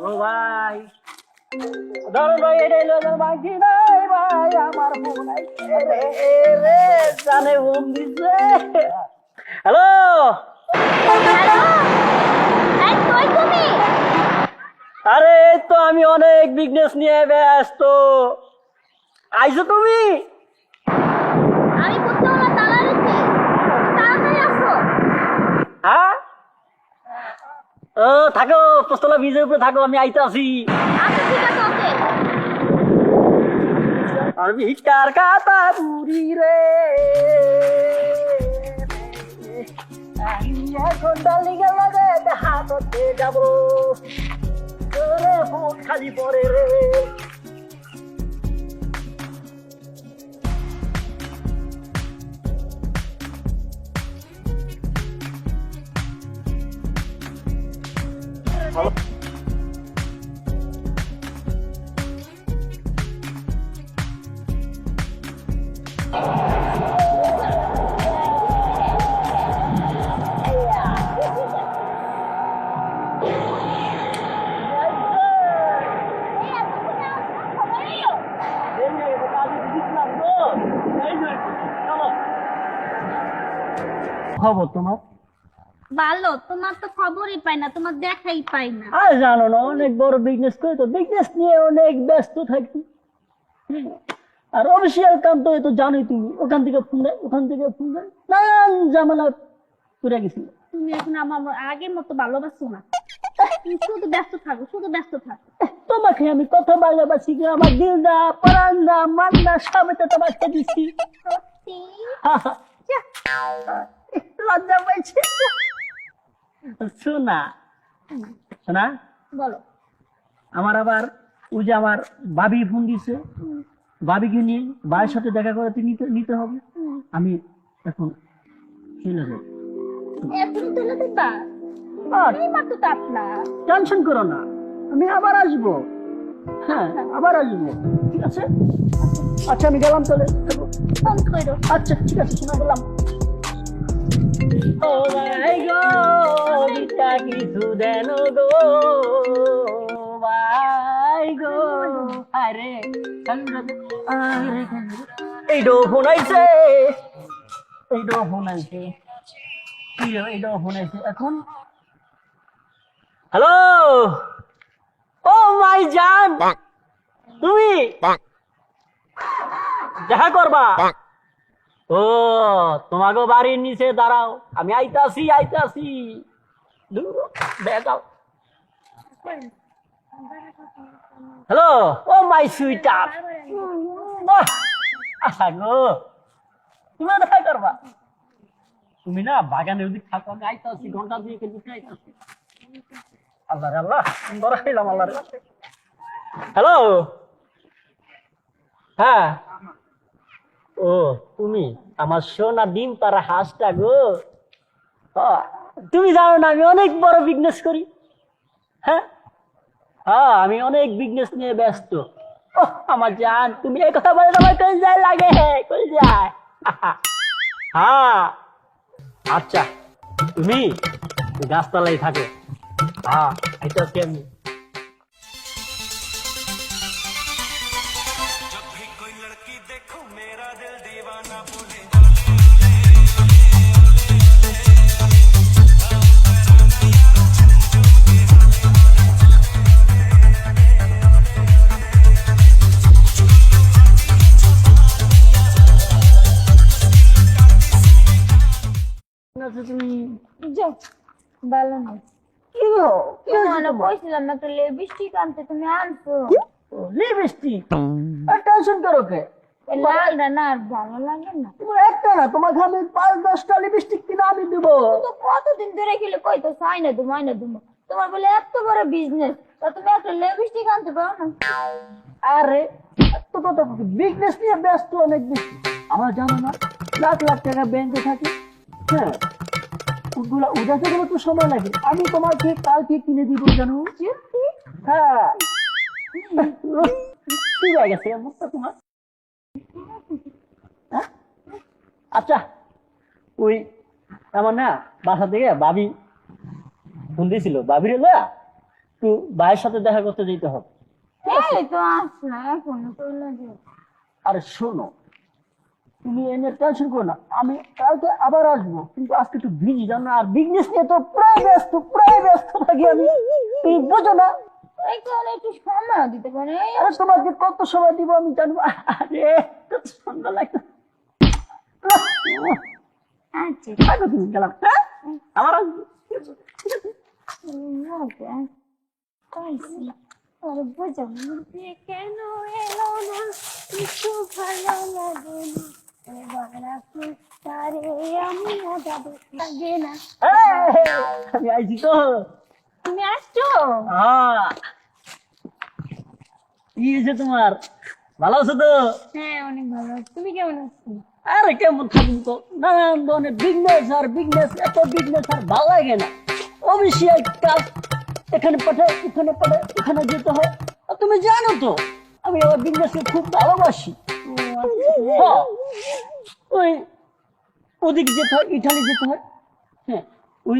ও ভাই। ধরুন ভাই এটা এলো বাকি নাই ভাই আমার ফোন রে রে জানে ফোন দিছে হ্যালো? এই কই তুমি আরে এই তো আমি অনেক বিজনেস নিয়ে ব্যস্ত। আইছো তুমি? আমি পুত্তলা তালা রেখে তাড়াতাড়ি আসো। হ্যাঁ? ও থাকো পোস্তলা ব্রিজের উপরে থাকো আমি আইতে ওকে। আমি কার কাতা বুড়ি রে। এখন ডালি গেল রে হাততে যাব। রে ফোন খালি পরে রে। এই এতক্ষণে আসছো খবর এলো খবর তোমার ভালো তোমার তো খবরই পাই না তোমার দেখাই পাই না। আর জানো না অনেক বড় বিজনেস করে তো বিজনেস নিয়ে অনেক ব্যস্ত থাকি। আর অফিসিয়াল কাম তো জানোই তুমি ওখান থেকে ফোন দেয় ওখান থেকে ফোন দেয় নানান করে গেছি। তুমি এখন আমার আগের মতো ভালোবাসো না। শুধু ব্যস্ত থাকো শুধু ব্যস্ত থাকো। তোমাকে আমি কত ভালোবাসি গো আমার দিলদা পরান্দা মান্দা সব তো তোমাকে দিছি। লজ্জা পাইছে। শোনা শোনা? বলো। আমার আবার ওই যে আমার ভাবি ফোন দিছে। ভাবিকে নিয়ে ভাইয়ের সাথে দেখা করে নিতে নিতে হবে। আমি এখন চলে যাই। এখনই তুলে দিবা টেনশন করো না। আমি আবার আসব। হ্যাঁ আবার আসব। ঠিক আছে? আচ্ছা আমি গেলাম তাহলে। আচ্ছা ঠিক আছে শোনা গেলাম। ও ভাই গো বিটা কিছু দেন গো ভাই গো আরে আরে এই ডো ফোন এই ডো ফোন কি রে এই ডো ফোন এখন হ্যালো ও মাই জান তুমি দেখা করবা? ও তোমাকে বাড়ির নিচে দাঁড়াও। আমি আইতাছি আইতাছি। Hello, oh my sweeter. তুমি দেখা করবা। তুমি না বাগানে ওদিক থাকো, আমি আইতাছি, ঘণ্টা দুই কিন্তু আইতাছি। আল্লাহ রে আল্লাহ, সুন্দর হইলাম আল্লাহ রে। হ্যালো হ্যাঁ। ও, তুমি, আমার সোনা ডিম পাড়া হাঁসটা গো। তুমি জানো না আমি অনেক বড় বিজনেস করি। হ্যাঁ? হ্যাঁ আমি অনেক বিজনেস নিয়ে ব্যস্ত। আমার জান, তুমি এই কথা বলে তোমার কই যায় লাগে কই যায় হ্যাঁ। আচ্ছা তুমি গাছতলাই থাকে। হ্যাঁ এটা আমি। ভালো না কি গো? কি হয়েছে তোমার? তোমার? কইছিলাম না তো লিপস্টিক আনতে তুমি আনছো। লিপস্টিক? টেনশন করো কে? লালটা না আর ভালো লাগে না। তোমার একটা না তোমাকে আমি পাঁচ দশটা লিপস্টিক কিনে আমি দেবো। কতদিন ধরে খেলে কই তো চাই না তুমি না তুমি তোমার বলে এত বড় বিজনেস তা তুমি একটা লিপস্টিক আনতে পারো না। আরে এত কথা বিজনেস নিয়ে ব্যস্ত অনেক বেশি। আমার জানো না লাখ লাখ টাকা ব্যাংকে থাকে। হ্যাঁ ওগুলা উঠাতে গেলে তো সময় লাগে। আমি তোমাকে কালকে কিনে দিব জানো। হ্যাঁ। ঠিক হয়ে গেছে অবস্থা তোমার? হ্যাঁ? আচ্ছা ওই আমার না বাসা থেকে বাবি ফোন দিয়েছিল। ভাবির লয়া তুই ভাইয়ের সাথে দেখা করতে যেতে হবে। এই তো আরে শোনো তুমি এনে টেনশন করো না। আমি কালকে আবার আসব কিন্তু আজকে একটু বিজি জানো আর বিজনেস নিয়ে তো প্রায় ব্যস্ত প্রায় ব্যস্ত থাকি আমি। তুমি বোঝো না? একটু সময় দিতে পারে। আরে তোমাকে কত সময় দিব আমি জানব? আরে কত সুন্দর লাগতো আচ্ছা। তুমি গেলাম হ্যাঁ? আবার আসব। আর বোঝা কেন এলো না? কিছু ভালো লাগে না এবার আপনি তারে আমি যাব লাগে না আমি আইছি তো তুমি আসছো হ্যাঁ কি হয়েছে তোমার ভালো আছো তো হ্যাঁ অনেক ভালো তুমি কেমন আছো আরে কেমন থাকব তো নানান ধরনের বিজনেস আর বিজনেস এত বিজনেস আর ভালো লাগে না অফিসিয়াল কাজ এখানে পাঠায় ওখানে পাঠায় ওখানে যেতে হয় আর তুমি জানো তো আমি আমার বিজনেসকে খুব ভালোবাসি। হ্যাঁ, ওই ওদিকে যেতে হয় ইটালি যেতে হয়। হ্যাঁ ওই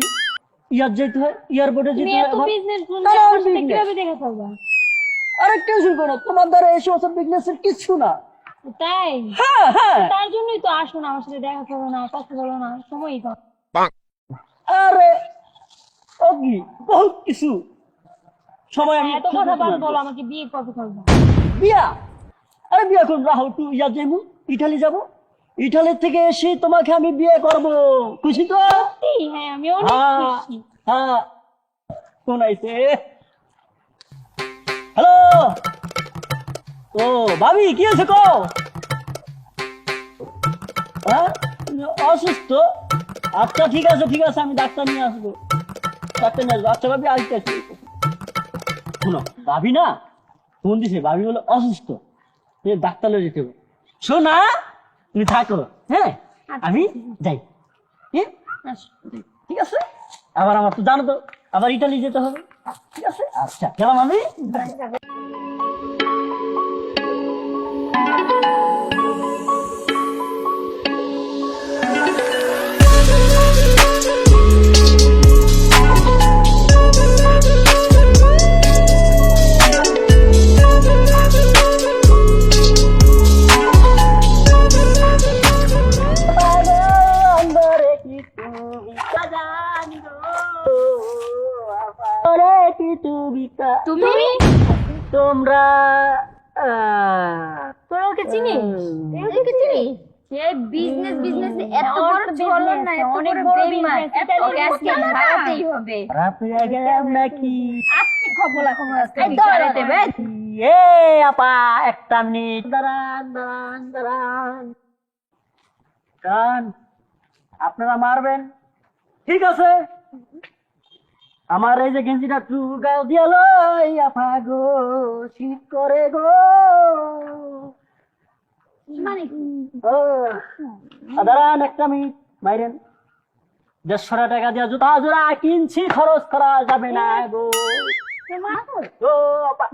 ইয়ার যেতে হয় এয়ারপোর্টে যেতে হয় আবার- বিজনেস। কীভাবে দেখা করবা আরে টেনশন করো তোমার দ্বারা এই সমস্ত বিজনেসের কিচ্ছু না। তাই? হ্যাঁ হ্যাঁ। তার জন্যই তো আসো না আমার সাথে দেখা করো না কথা বলো না সময়ই তো আরে কি? বহুত কিছু। সময় আমি এত কথা বাদ বলো আমাকে বিয়ে কবে করব? বিয়া? আরে বিয়া করুন রাহুল তুই ইয়া যাইমু ইটালি যাব। ইটালি থেকে এসে তোমাকে আমি বিয়ে করব। খুশি তো? হ্যাঁ আমি অনেক হ্যাঁ খুশি। হ্যাঁ। কোন আইছে? হ্যালো? ও ভাবি কি আছে কো? হ্যাঁ? অসুস্থ? আচ্ছা ঠিক আছে ঠিক আছে আমি ডাক্তার নিয়ে আসব। ডাক্তার নিয়ে আসব। আচ্ছা ভাবি আসতে আসছি শুনো ভাবি না? ফোন দিছে ভাবি বলে অসুস্থ। ডাক্তার যেতে হবে। শোনা তুমি থাকো। হ্যাঁ আমি যাই। হ্যাঁ ঠিক আছে? আবার আমার তো জানো তো আবার ইটালি যেতে হবে। ঠিক আছে? আচ্ছা গেলাম আমি। তোমরা তোরা ওকে চিনিস? তুই ওকে চিনিস? সে বিজনেস বিজনেস এত বড় ঝলন না অনেক বড় বেইমান ওকে আজকে ভাড়াতেই হবে রাত গেলাম নাকি আজকে খবর আজকে এ আপা একটা মিনিট। দাঁড়ান। দাঁড়ান। আপনারা মারবেন। ঠিক আছে? আমার এই যে গেঞ্জিটা টু গাও দিয়াল আপা গো শীত করে গো। মানে? আ, দাঁড়ান একটা মিনিট মাইরেন দেড়শো টাকা দিয়া জুতা জোড়া কিনছি খরচ করা যাবে না গো। ও আপা।